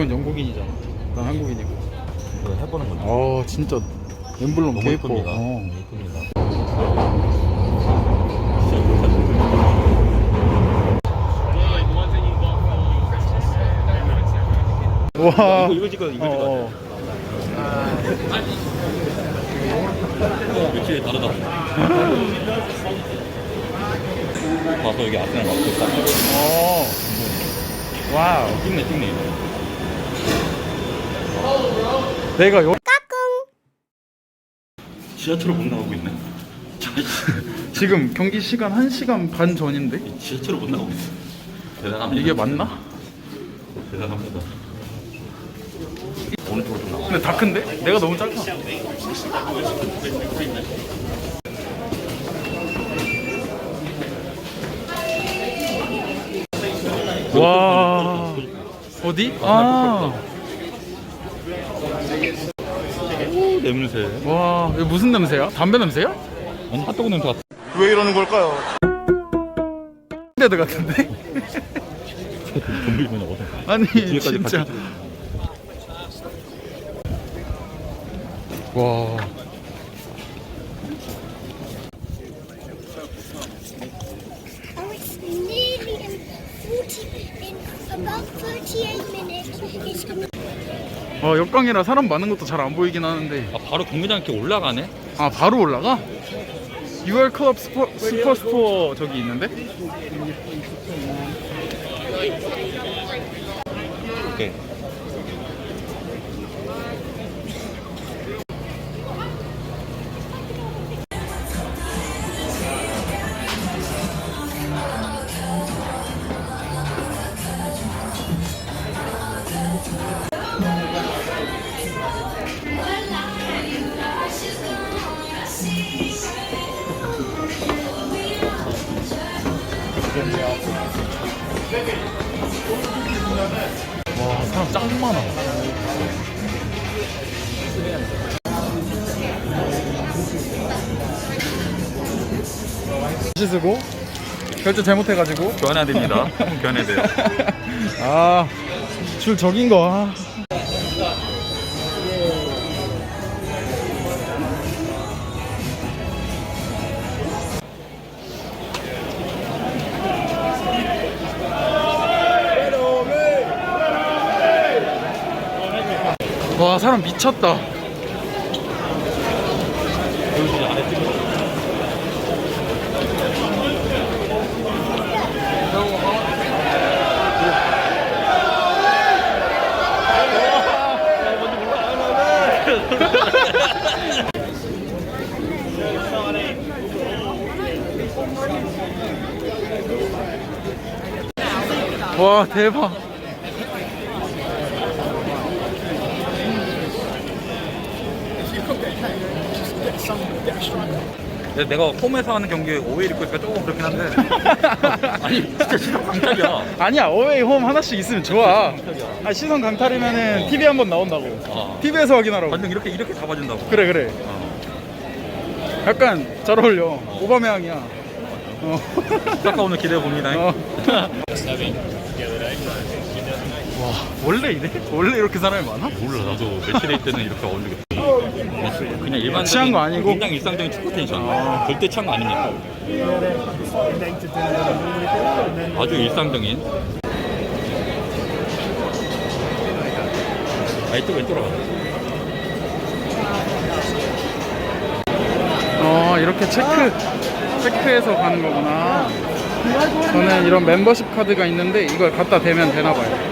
이건 영국인이잖아. 난 한국인이고. 이거 해보는 건데. 아 진짜 엠블럼 너무. 이쁩니다. 어. 이쁩니다. 와. 이거 이거 찍어 이거 찍어. 어, 어. 며칠이 다르다. 봐서 여기 아스날 맞고 딱 어. 와우. 찍네 찍네. 내가 여... 지하철을 못 나오고 있네. 지금 경기 시간 1시간 반 전인데? 지하철을 못 나오고 있어. 대단합니다. 이게 맞나? 대단합니다. 오른쪽으로 좀 나와. 근데 다 큰데? 내가 너무 짧아. 와. 어디? 아. 오 냄새. 와, 이거 무슨 냄새야? 담배 냄새야? 아니 핫도그 냄새 같아. 왜 이러는 걸까요? 데드 같은데? 어서. 아니 진짜 와 Oh, it's nearly in 40, in about 38 minutes. It's going to 어, 역광이라 사람 많은 것도 잘 안 보이긴 하는데 아 바로 경기장 이렇게 올라가네. 아 바로 올라가? 6월 클럽 스포, 슈퍼스토어 저기 있는데? 오케이. 와 사람 짱 많아 다시 쓰고 결제 잘못해가지고 교환해야 됩니다. 교환해야 돼요. 아줄 적인 거 아. 와 사람 미쳤다. 와 대박 근데 내가 홈에서 하는 경기에 오일 입고 있으니까 조금 그렇긴 한데. 아니 진짜 시선 강탈이야. 아니야 어웨이 홈 하나씩 있으면 좋아. 아 시선 강탈이면은 TV 한 번 나온다고. 어. TV에서 확인하라고. 완전 이렇게 이렇게 잡아준다고. 그래 그래. 약간 잘 어울려. 오바메양이야. 어. 아까 오늘 기대해 봅니다. 어. 와 원래 이래? 원래 이렇게 사람이 많아? 몰라 나도 매치데이 때는 이렇게 어울리겠어 그냥 일반적인 취한 거 아니고? 그냥 일상적인 축구 텐션. 절대 취한 거 아닙니까 아주 일상적인. 아 이쪽 왼쪽으로 가자 어 이렇게 체크 체크해서 가는 거구나. 저는 이런 멤버십 카드가 있는데 이걸 갖다 대면 되나 봐요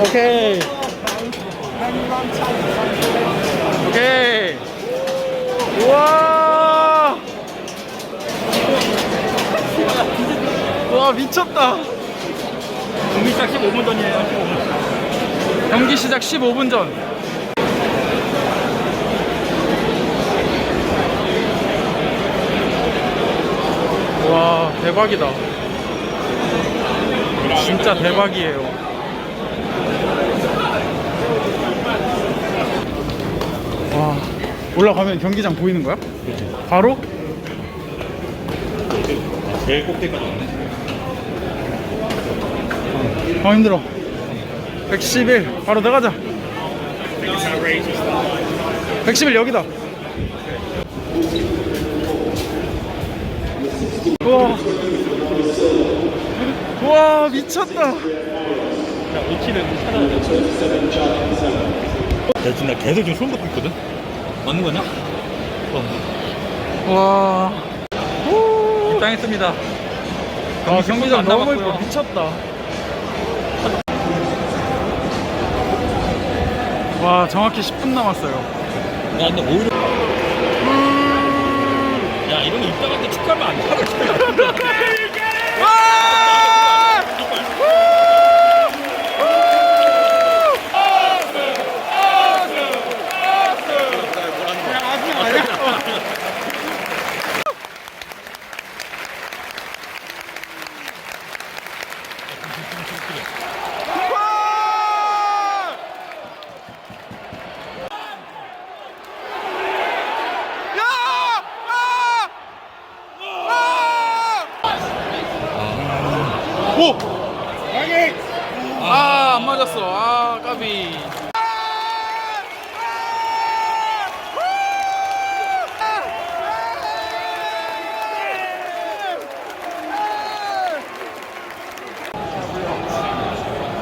오케이. 오케이. 우와. 와 미쳤다. 경기 시작 15분 전이에요. 15분. 경기 시작 15분 전. 와. 대박이다. 진짜 대박이에요. 와, 올라가면 경기장 보이는 거야? 바로? 제일 꼭대기까지 왔네. 아 힘들어 111 바로 들어가자 111 여기다 우와 우와 미쳤다 위치를 찾아야 지금 나 계속 지금 소름 돋고 있거든? 맞는 거냐? 어. 와 입장했습니다. 아, 경기장 안 너무. 예뻐 미쳤다 와 정확히 10분 남았어요 야, 근데 오히려. 입장할 때 축구하면 안 돼. 오! 아, 안 맞았어. 아, 까비.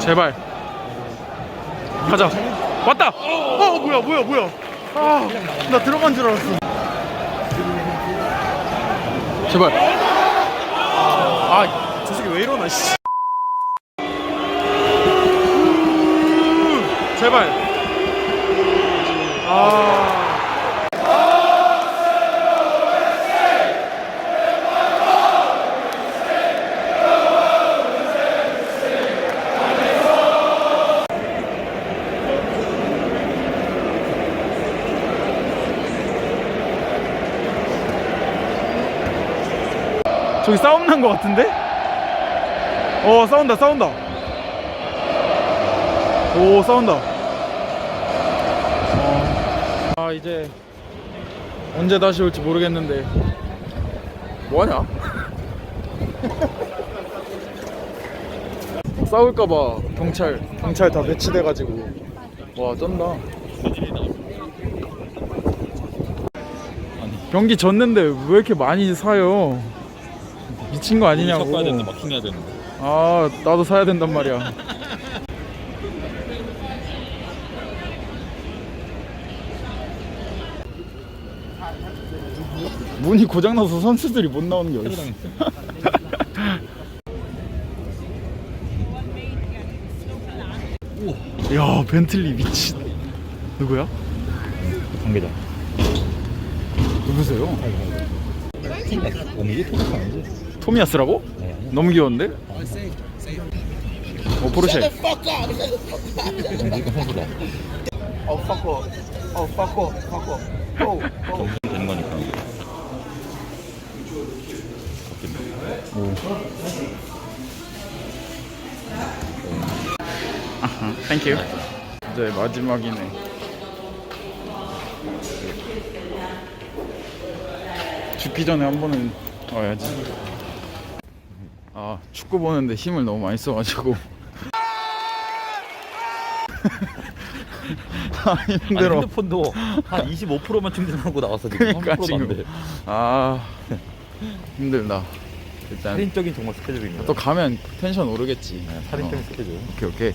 제발. 가자. 왔다. 어, 뭐야, 뭐야, 뭐야. 아, 나 들어간 줄 알았어. 제발. 아, 저 새끼 왜 이러나, 씨. 제발. 아. 저기 싸움 난 것 같은데? 어 싸운다 싸운다 오 싸운다 이제 언제 다시 올지 모르겠는데. 뭐하냐? 싸울까봐 경찰 경찰 다 배치돼가지고. 와 쩐다. 경기 졌는데 왜 이렇게 많이 사요? 미친 거 아니냐고. 섞어야 되는데, 마킹해야 되는데. 아 나도 사야 된단 말이야 문이 고장나서 선수들이 못 나오는 게 어딨어 야 벤틀리 미친 누구야? 관계자. 누구세요? 아니지? 토미야스라고? 네. 너무 귀여운데? 어 포르쉐 이거 선수다. Oh fuck off. Fuck off. Fuck off. 되는 거니까. 땡큐 이제 마지막이네. 죽기 전에 한 번은 와야지. 아 축구 보는데 힘을 너무 많이 써가지고. 아 힘들어. 핸드폰도 한 25%만 충전하고 나왔어 지금. 그러니까 30%도 안 지금. 돼. 아 힘들다 일단 살인적인 정말 스케줄입니다. 또 가면 텐션 오르겠지 네, 살인적인 어, 스케줄. 오케이 오케이